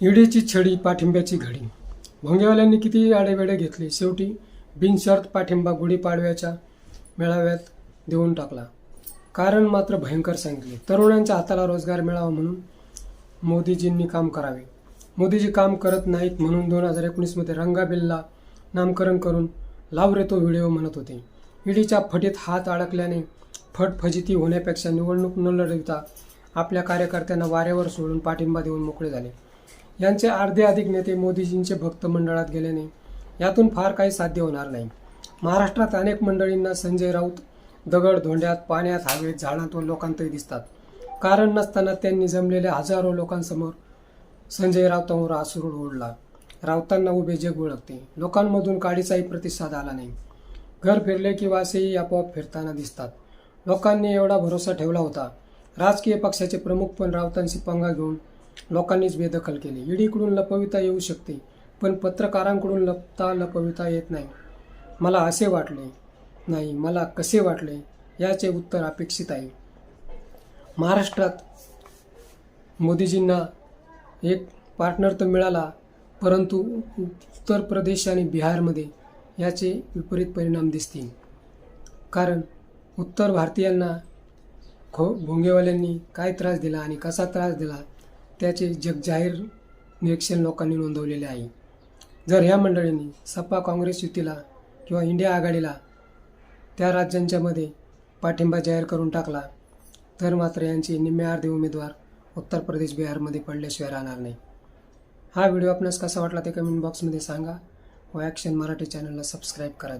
इडीची छडी पाठिंब्याची घडी. भोंगेवाल्यांनी किती आडेवेडे घेतले शेवटी बिनशर्त पाठिंबा गुढीपाडव्याच्या मेळाव्यात देऊन टाकला. कारण मात्र भयंकर सांगितले. तरुणांच्या हाताला रोजगार मिळावा म्हणून मोदीजींनी काम करावे. मोदीजी काम करत नाहीत म्हणून दोन हजार एकोणीसमध्ये रंगाबिल्ला नामकरण करून लाव रे तो व्हिडिओ म्हणत होते. ईडीच्या फटीत हात अडकल्याने फटफजिती होण्यापेक्षा निवडणूक न लढविता आपल्या कार्यकर्त्यांना वाऱ्यावर सोडून पाठिंबा देऊन मोकळे झाले. यांचे अर्धे अधिक नेते मोदीजींचे भक्त मंडळात गेल्याने यातून फार काही साध्य होणार नाही. महाराष्ट्रात अनेक मंडळींना संजय राऊत दगड धोंड्यात पाण्यात हवेत झाडांत व लोकांतही दिसतात. कारण नसताना त्यांनी जमलेल्या हजारो लोकांसमोर संजय राऊतांवर आसुरूड ओढला. राऊतांना उभे जग ओळखते लोकांमधून काडीचाही प्रतिसाद आला नाही. घर फिरले की वासेही आपोआप फिरताना दिसतात. लोकांनी एवढा भरोसा ठेवला होता. राजकीय पक्षाचे प्रमुख पण राऊतांशी पंगा घेऊन लोकांनीच बेदखल केली. ईडीकडून लपविता येऊ शकते पण पत्रकारांकडून लपता लपविता येत नाही. मला असे वाटले नाही मला कसे वाटले याचे उत्तर अपेक्षित आहे. महाराष्ट्रात मोदीजींना एक पार्टनर तर मिळाला परंतु उत्तर प्रदेश आणि बिहारमध्ये याचे विपरीत परिणाम दिसतील. कारण उत्तर भारतीयांना खो भोंगेवाल्यांनी काय त्रास दिला आणि कसा त्रास दिला त्याचे जगजाहीर निरीक्षण लोकांनी नोंदवलेले आहे. जर ह्या मंडळींनी सपा काँग्रेस युतीला किंवा इंडिया आघाडीला त्या राज्यांच्यामध्ये पाठिंबा जाहीर करून टाकला तर मात्र यांचे निम्मे अर्धे उमेदवार उत्तर प्रदेश बिहारमध्ये पडल्याशिवाय राहणार नाही. हा व्हिडिओ आपणास कसा वाटला ते कमेंट बॉक्समध्ये सांगा व ॲक्शन मराठी चॅनलला सबस्क्राईब करा.